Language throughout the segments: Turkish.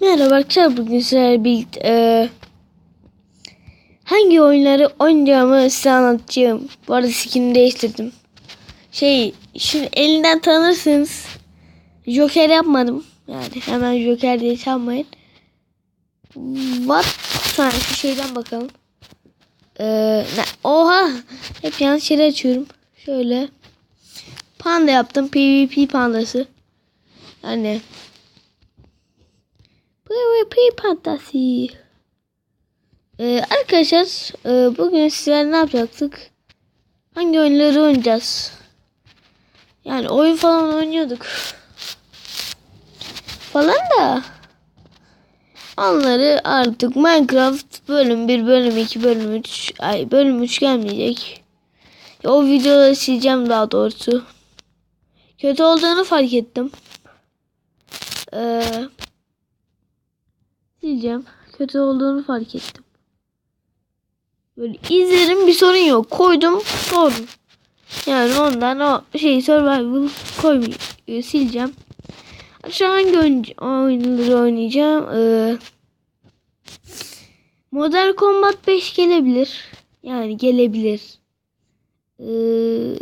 Merhaba arkadaşlar bugün sizlerle birlikte eee, hangi oyunları oynayacağımı size anlatacağım. Bu arada skin'i değiştirdim. Şey şimdi elinden tanırsınız. Joker yapmadım. Yani hemen Joker diye çalmayın. What? Sonra şu şeyden bakalım. Eee, ne? Oha! Hep yanlış yere açıyorum. Şöyle. Panda yaptım. PvP pandası. Yani PvP pandası. Ee, arkadaşlar e, bugün sizler ne yapacaktık? Hangi oyunları oynayacağız? Yani oyun falan oynuyorduk. Falan da onları artık Minecraft bölüm 1, bölüm 2, bölüm 3 ay bölüm 3 gelmeyecek. O videoları sileceğim daha doğrusu. Kötü olduğunu fark ettim. Eee sileceğim. Kötü olduğunu fark ettim. Böyle izlerim bir sorun yok. Koydum sorun. Yani ondan o şey survival koymayayım. Ee, sileceğim. Şu hangi oyun, oyunları oynayacağım? Ee, Modern Combat 5 gelebilir. Yani gelebilir. Ee,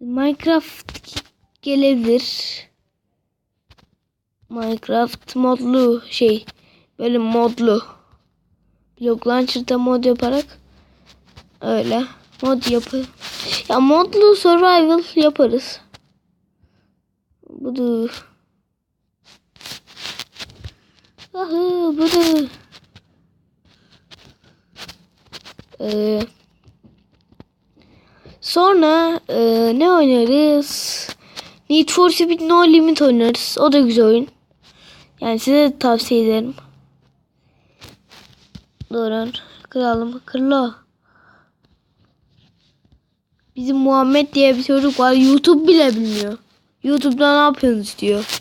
Minecraft gelebilir. Minecraft modlu şey böyle modlu Block Launcher'da mod yaparak öyle mod yapı ya modlu survival yaparız. Budur. Ahı budur. Ee, sonra e, ne oynarız? Need for Speed No Limit oynarız. O da güzel oyun. Yani size de tavsiye ederim. Durun. Kralım. Kırla. Bizim Muhammed diye bir çocuk var. YouTube bile bilmiyor. YouTube'da ne yapıyorsunuz diyor.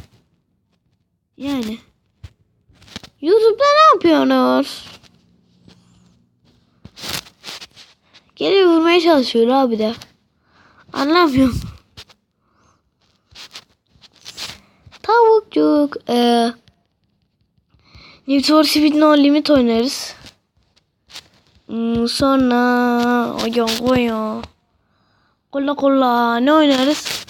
Yani. YouTube'da ne yapıyorsunuz? Geliyor vurmaya çalışıyor abi de. Anlamıyorum. Tavukcuk. Ee, Need for Speed No Limit oynarız. Hmm, sonra oyun oyun. Kolla kolla ne oynarız?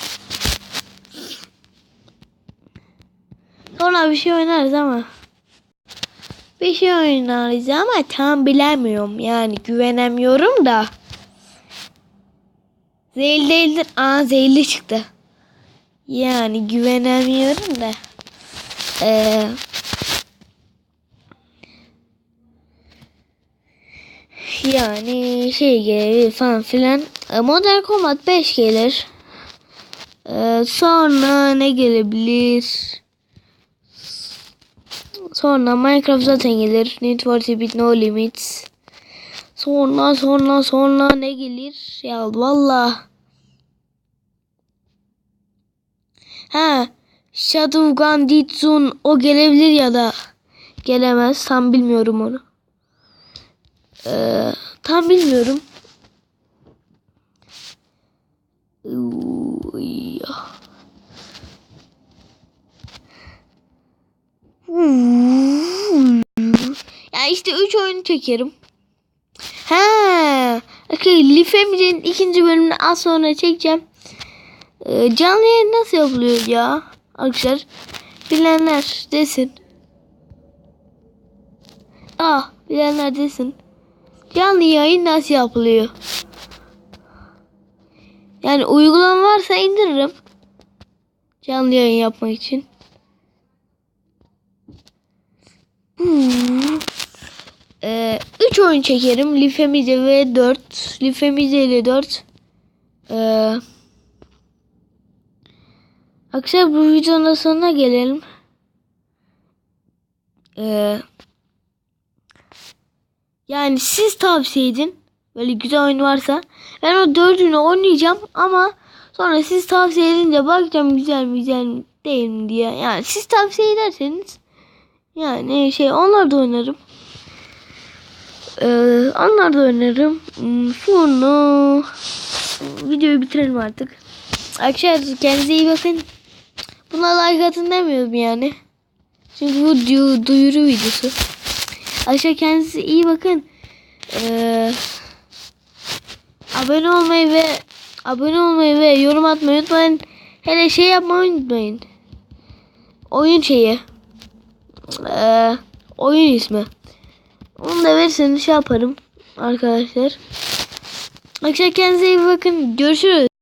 Sonra bir şey oynarız ama. Bir şey oynarız ama tam bilemiyorum. Yani güvenemiyorum da. Zehirli değildir. Aa zehirli çıktı. Yani güvenemiyorum da. Ee, yani şey gelir falan filan. Ee, Modern Combat 5 gelir. Ee, sonra ne gelebilir? Sonra Minecraft zaten gelir. Need for Speed No Limits. Sonra sonra sonra ne gelir? Ya vallahi. Ha, Shadowgun Ditsun o gelebilir ya da gelemez. Tam bilmiyorum onu. Ee, tam bilmiyorum. Ya işte 3 oyunu çekerim. Ha, okay, Life'mizin ikinci bölümünü az sonra çekeceğim. Ee, canlı yayın nasıl yapılıyor ya? Arkadaşlar bilenler desin. Ah bilenler desin. Canlı yayın nasıl yapılıyor? Yani uygulama varsa indiririm. Canlı yayın yapmak için. Hmm. Ee, 3 oyun çekerim. Lifemize ve 4. Lifemize ile 4. Ee, bu videonun sonuna gelelim. Ee, yani siz tavsiye edin. Böyle güzel oyun varsa. Ben o dördünü oynayacağım ama sonra siz tavsiye edince bakacağım güzel mi güzel mi değil mi diye. Yani siz tavsiye ederseniz yani şey onlar da oynarım. Ee, onlar da oynarım. Hmm, Sonra videoyu bitirelim artık. Arkadaşlar kendinize iyi bakın. Buna like atın demiyorum yani. Çünkü bu du- duyuru videosu. Aşağı kendinize iyi bakın. Ee, abone olmayı ve abone olmayı ve yorum atmayı unutmayın. Hele şey yapmayı unutmayın. Oyun şeyi. Ee, oyun ismi. Onu da verirseniz şey yaparım arkadaşlar. Akşam kendinize iyi bakın. Görüşürüz.